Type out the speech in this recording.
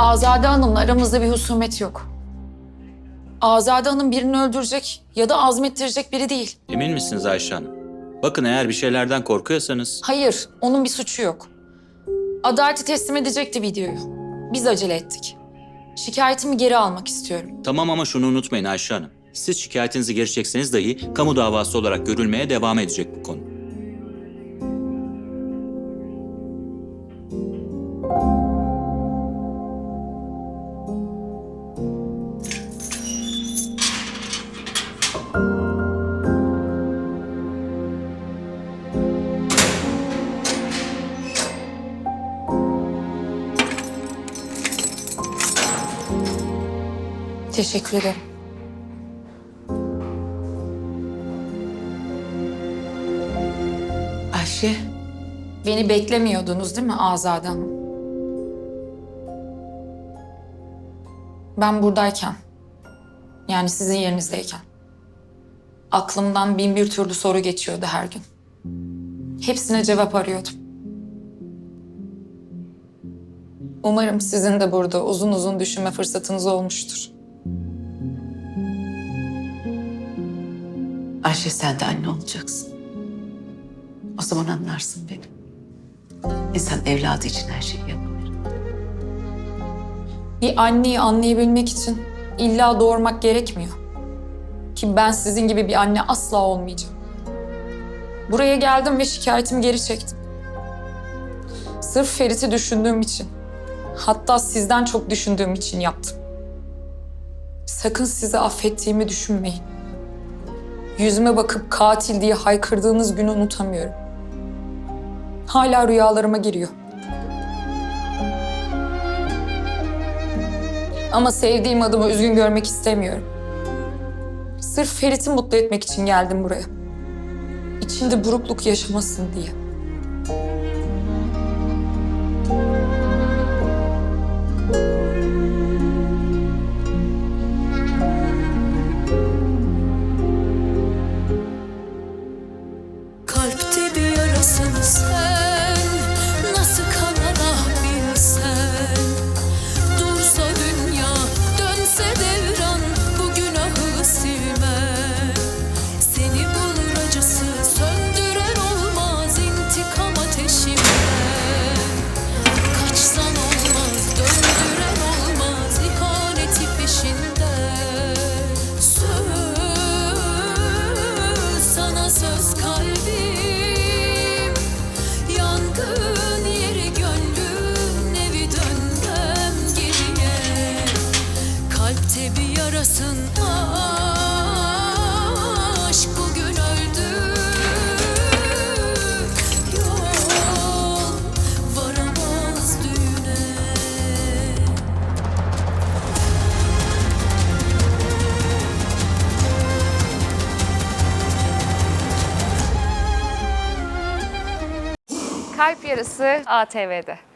Azade Hanım'la aramızda bir husumet yok. Azade Hanım birini öldürecek ya da azmettirecek biri değil. Emin misiniz Ayşe Hanım? Bakın eğer bir şeylerden korkuyorsanız Hayır, onun bir suçu yok. Adaleti teslim edecekti videoyu. Biz acele ettik. Şikayetimi geri almak istiyorum. tamam ama şunu unutmayın Ayşe Hanım. Siz şikayetinizi geri çekseniz dahi kamu davası olarak görülmeye devam edecek bu konu. Teşekkür ederim. Ayşe, Beni beklemiyordunuz değil mi Azade Hanım? Ben buradayken, yani sizin yerinizdeyken, aklımdan bin bir türlü soru geçiyordu her gün. Hepsine cevap arıyordum. Umarım sizin de burada uzun uzun düşünme fırsatınız olmuştur. Ayşe sen de anne olacaksın. O zaman anlarsın beni. İnsan evladı için her şeyi yapar. Bir anneyi anlayabilmek için illa doğurmak gerekmiyor. Ki ben sizin gibi bir anne asla olmayacağım. Buraya geldim ve şikayetimi geri çektim. Sırf Ferit'i düşündüğüm için, hatta sizden çok düşündüğüm için yaptım. Sakın sizi affettiğimi düşünmeyin. Yüzüme bakıp katil diye haykırdığınız günü unutamıyorum. Hala rüyalarıma giriyor. Ama sevdiğim adamı üzgün görmek istemiyorum. Sırf Ferit'i mutlu etmek için geldim buraya. İçinde burukluk yaşamasın diye. Yarasın aşk bugün öldü Yol varamaz düğüne Kalp Yarısı ATV'de.